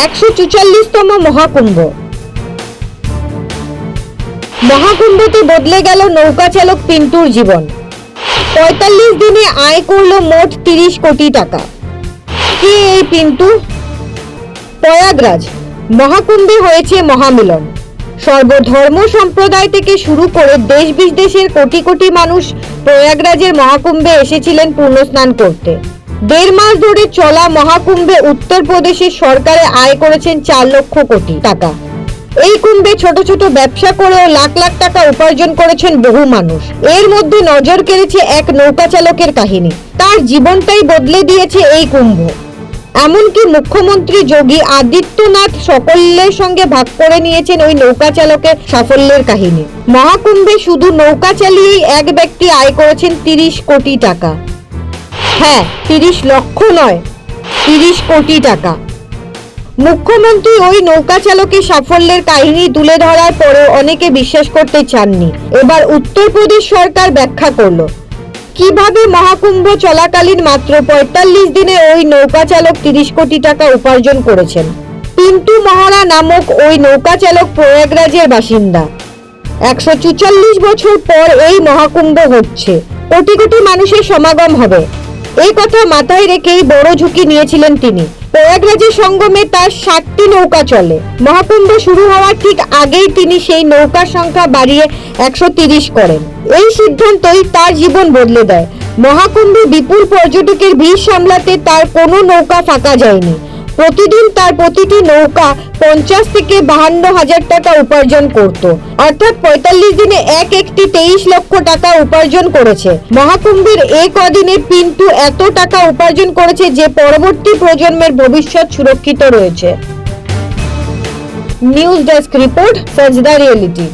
একশো চুচাল্লিশতম মহাকুম্ভ। মহাকুম্ভতে বদলে গেল নৌকা চালক পিন্টুর জীবন। পঁয়তাল্লিশ দিনে আয় করল মোট তিরিশ কোটি টাকা। কে এই পিন্টু? প্রয়াগরাজ, মহাকুম্ভে হয়েছে মহামিলন। সর্বধর্ম সম্প্রদায় থেকে শুরু করে দেশ বিদেশের কোটি কোটি মানুষ প্রয়াগরাজের মহাকুম্ভে এসেছিলেন পূর্ণস্নান করতে। দেড় মাস ধরে চলা মহাকুম্ভে উত্তরপ্রদেশের সরকারে আয় করেছেন চার লক্ষ কোটি টাকা। এই কুম্ভে ছোট ছোট ব্যবসা করেও লাখ লাখ টাকা উপার্জন করেছেন বহু মানুষ। এর মধ্যে নজর কেড়েছে এক নৌকা চালকের কাহিনী। তার জীবনটাই বদলে দিয়েছে এই কুম্ভ। এমনকি মুখ্যমন্ত্রী যোগী আদিত্যনাথ সকলের সঙ্গে ভাগ করে নিয়েছেন ওই নৌকা চালকের সাফল্যের কাহিনী। মহাকুম্ভে শুধু নৌকা চালিয়েই এক ব্যক্তি আয় করেছেন তিরিশ কোটি টাকা। হ্যাঁ তিরিশ লক্ষ নয়, তিরিশ কোটি টাকা। মুখ্যমন্ত্রী ওই নৌকা চালকের সাফল্যের কাহিনী তুলে ধরার পরেও অনেকে বিশ্বাস করতে চাননি। এবার উত্তরপ্রদেশ সরকার ব্যাখ্যা করল, কীভাবে মহাকুম্ভ চলাকালীন মাত্র পঁয়তাল্লিশ দিনে ওই নৌকা চালক তিরিশ কোটি টাকা উপার্জন করেছেন? পিন্টু মহারা নামক ওই নৌকা চালক প্রয়াগরাজের বাসিন্দা। একশো বছর পর এই মহাকুম্ভ হচ্ছে। কোটি কোটি মানুষের সমাগম হবে। এই কথা মাথায় রেখেই বড় ঝুঁকি নিয়েছিলেন তিনি। প্রয়াগরাজের সঙ্গমে তার সাতটি নৌকা চলে। মহাকুম্ভ শুরু হওয়ার ঠিক আগেই তিনি সেই নৌকার সংখ্যা বাড়িয়ে একশো তিরিশ করেন। এই সিদ্ধান্তই তার জীবন বদলে দেয়। মহাকুম্ভে বিপুল পর্যটকের ভিড় সামলাতে তার কোনো নৌকা ফাঁকা যায়নি। প্রতিদিন তার প্রতিটি নৌকা পঞ্চাশ থেকে বাহান্ন হাজার টাকা উপার্জন করত। অর্থাৎ পঁয়তাল্লিশ দিনে এক একটি তেইশ লক্ষ টাকা উপার্জন করেছে। মহাকুম্ভের এই কদিনে পিন্টু এত টাকা উপার্জন করেছে যে পরবর্তী প্রজন্মের ভবিষ্যৎ সুরক্ষিত রয়েছে। News desk report, Sajda reality.